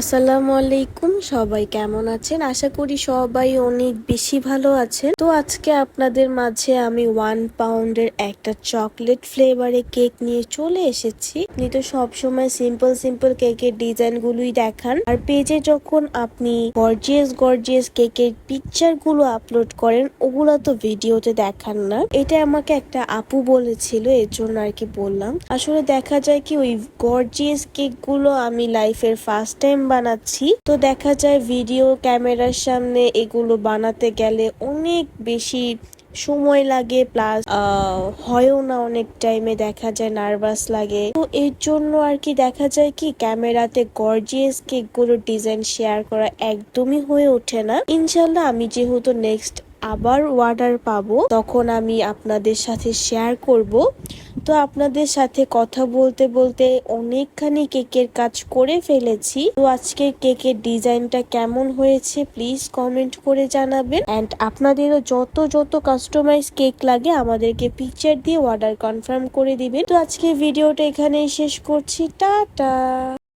আসসালামু আলাইকুম, সবাই কেমন আছেন? আশা করি সবাই অনেক বেশি ভালো আছেন। তো আজকে আপনাদের মাঝে আমি ওয়ান পাউন্ডের একটা চকলেট ফ্লেভারে কেক নিয়ে চলে এসেছি। আপনি তো সবসময় সিম্পল সিম্পল কেকের ডিজাইন গুলোই দেখান। আর পেজে যখন আপনি গর্জিয়াস গর্জিয়াস কেকের পিকচারগুলো আপলোড করেন, ওগুলো তো ভিডিওতে দেখান না। এটা আমাকে একটা আপু বলেছিল, এর জন্য আর কি বললাম। আসলে দেখা যায় কি, ওই গর্জিয়াস কেকগুলো আমি লাইফের ফার্স্ট টাইম বানাচ্ছি। তো দেখা যায় ভিডিও ক্যামেরার সামনে এগুলো বানাতে গেলে অনেক বেশি সময় লাগে প্লাস হয়ও না অনেক টাইমে দেখা যায় নার্ভাস লাগে। তো এর জন্য আর কি দেখা যায় কি, ক্যামেরাতে গর্জিয়াস কেকগুলোর ডিজাইন শেয়ার করা একদমই হয়ে ওঠে না। ইনশাল্লাহ আমি যেহেতু নেক্সট আবার অর্ডার পাবো, তখন আমি আপনাদের সাথে শেয়ার করব। তো আপনাদের সাথে কথা বলতে বলতে অনেকখানি কেকের কাজ করে ফেলেছি। তো আজকে কেকের ডিজাইনটা কেমন হয়েছে প্লিজ কমেন্ট করে জানাবেন। অ্যান্ড আপনাদেরও যত যত কাস্টমাইজ কেক লাগে, আমাদেরকে পিকচার দিয়ে অর্ডার কনফার্ম করে দিবেন। তো আজকে ভিডিওটা এখানেই শেষ করছি। টাটা!